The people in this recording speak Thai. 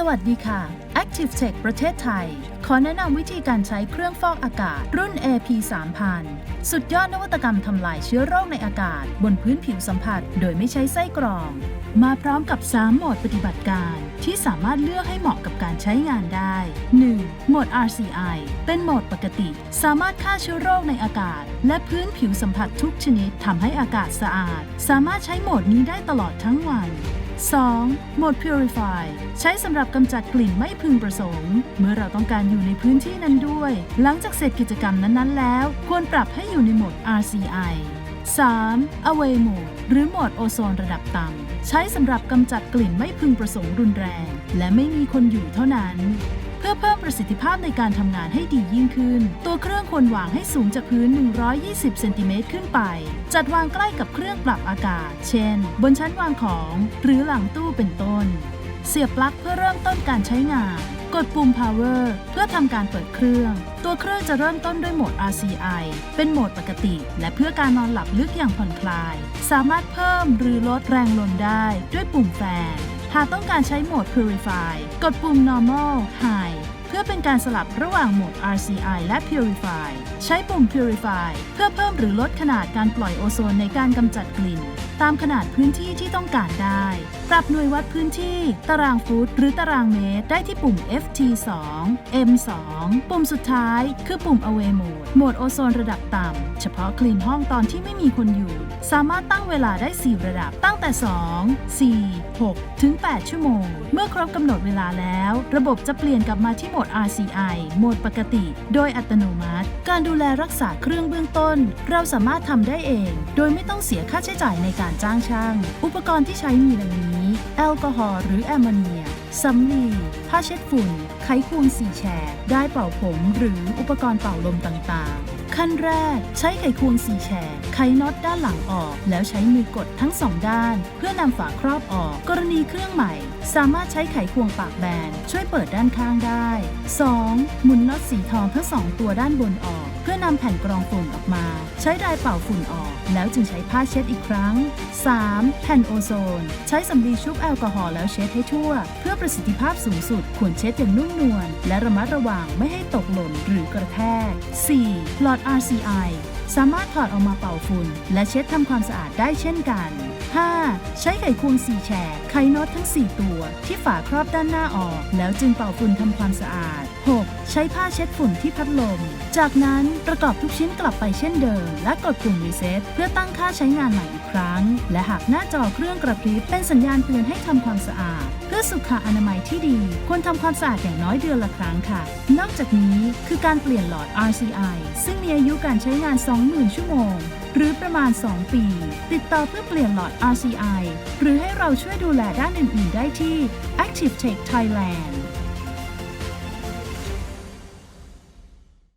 สวัสดีค่ะ Active Tech ประเทศไทย ขอแนะนำวิธีการใช้เครื่องฟอกอากาศ รุ่น AP 3000สุดยอดนวัตกรรมทำลายเชื้อโรคในอากาศ บนพื้นผิวสัมผัส โดยไม่ใช้ไส้กรอง มาพร้อมกับ 3 โหมดปฏิบัติการ ที่สามารถเลือกให้เหมาะกับการใช้งานได้ 1. โหมด RCI เป็นโหมดปกติ สามารถฆ่าเชื้อโรคในอากาศ และพื้นผิวสัมผัสทุกชนิดทำให้อากาศสะอาด สามารถใช้โหมดนี้ได้ตลอดทั้งวัน 2. โหมด Purify ใช้สำหรับกำจัดกลิ่นไม่พึงประสงค์ เมื่อเราต้องการอยู่ในพื้นที่นั้นด้วย หลังจากเสร็จกิจกรรมนั้นๆ แล้ว ควรปรับให้อยู่ในโหมด RCI 3. Away Mode หรือโหมดโอโซนระดับต่ำ ใช้สำหรับกำจัดกลิ่นไม่พึงประสงค์รุนแรง และไม่มีคนอยู่เท่านั้น เพื่อเพิ่มประสิทธิภาพในการทำงานให้ดียิ่งขึ้น ตัวเครื่องควรวางให้สูงจากพื้น 120 เซนติเมตรขึ้นไป จัดวางใกล้กับเครื่องปรับอากาศ เช่น บนชั้นวางของ หรือหลังตู้เป็นต้น เสียบปลั๊กเพื่อเริ่มต้นการใช้งาน กดปุ่ม power เพื่อทำการเปิดเครื่อง ตัวเครื่องจะเริ่มต้นด้วยโหมด RCI เป็นโหมดปกติ และเพื่อการนอนหลับลึกอย่างผ่อนคลาย สามารถเพิ่มหรือลดแรงลมได้ด้วยปุ่มแฟน หากต้องการใช้โหมด Purify กดปุ่ม Normal High เพื่อเป็นการสลับระหว่างโหมด RCI และ Purify ใช้ปุ่ม Purify เพื่อเพิ่มหรือลดขนาดการปล่อยโอโซนในการกำจัดกลิ่น ตามขนาดพื้นที่ที่ต้องการได้ ปรับหน่วยวัดพื้นที่ ตารางฟุตหรือตารางเมตรได้ที่ปุ่ม FT2 M2 ปุ่มสุดท้าย คือปุ่ม Away Mode โหมดโอโซนระดับต่ำ เฉพาะคลีนห้องตอนที่ไม่มีคนอยู่ สามารถตั้งเวลาได้ 4 ระดับตั้งแต่ 2 4 6 ถึง 8 ชั่วโมง เมื่อครบกำหนดเวลาแล้ว ระบบจะเปลี่ยนกลับมาที่โหมด RCI โหมดปกติ โดยอัตโนมัติ การดูแลรักษาเครื่องเบื้องต้น เราสามารถทำได้เอง โดยไม่ต้องเสียค่าใช้จ่ายในการจ้างช่าง อุปกรณ์ที่ใช้มีดังนี้ แอลกอฮอล์หรือแอมโมเนียสำลีผ้าเช็ดฝุ่น ไขควงสี่แฉกได้เป่าผมหรืออุปกรณ์เป่าลมต่างๆ ขั้นแรก ใช้ไขควงสี่แฉกไขน็อตด้านหลังออก แล้วใช้มือกดทั้งสองด้าน เพื่อนำฝาครอบออก กรณีเครื่องใหม่ สามารถใช้ไขควงปากแบน ช่วยเปิดด้านข้างได้ 2. หมุนน็อตสีทองทั้งสองตัวด้านบนออก เพื่อนำแผ่นกรองฝุ่นออกมา ใช้ไดร์เป่าฝุ่นออก แล้วจึงใช้ผ้าเช็ดอีกครั้ง 3. แผ่นโอโซน ใช้สำลีชุบแอลกอฮอล์แล้วเช็ดให้ทั่ว เพื่อประสิทธิภาพสูงสุดควรเช็ดอย่างนุ่มนวลและระมัดระวังไม่ให้ตกหล่นหรือกระแทก 4. หลอดด RCI สามารถถอดออกมาเป่าฝุ่น และเช็ดทำความสะอาดได้เช่นกัน 5. ใช้ไขควง4แฉกไขน็อตทั้ง 4 ตัว ที่ฝาครอบด้านหน้าออก แล้วจึงเป่าฝุ่นทำความสะอาด 6. ใช้ผ้าเช็ดฝุ่นที่พัดลม จากนั้นประกอบทุกชิ้นกลับไปเช่นเดิม และกดปุ่มรีเซ็ตเพื่อตั้งค่าใช้งานใหม่อีกครั้ง และหากหน้าจอเครื่องกระพริบเป็นสัญญาณเตือนให้ทำความสะอาด เพื่อสุขอนามัยที่ดี ควรทำความสะอาดอย่างน้อยเดือนละครั้งค่ะ นอกจากนี้คือการเปลี่ยนหลอด RCI ซึ่งมีอายุการใช้งาน 20,000 ชั่วโมง หรือประมาณ 2 ปี ติดต่อเพื่อเปลี่ยนหลอด RCI หรือให้เราช่วยดูแลด้านอื่นๆ ได้ที่ Active Tech Thailand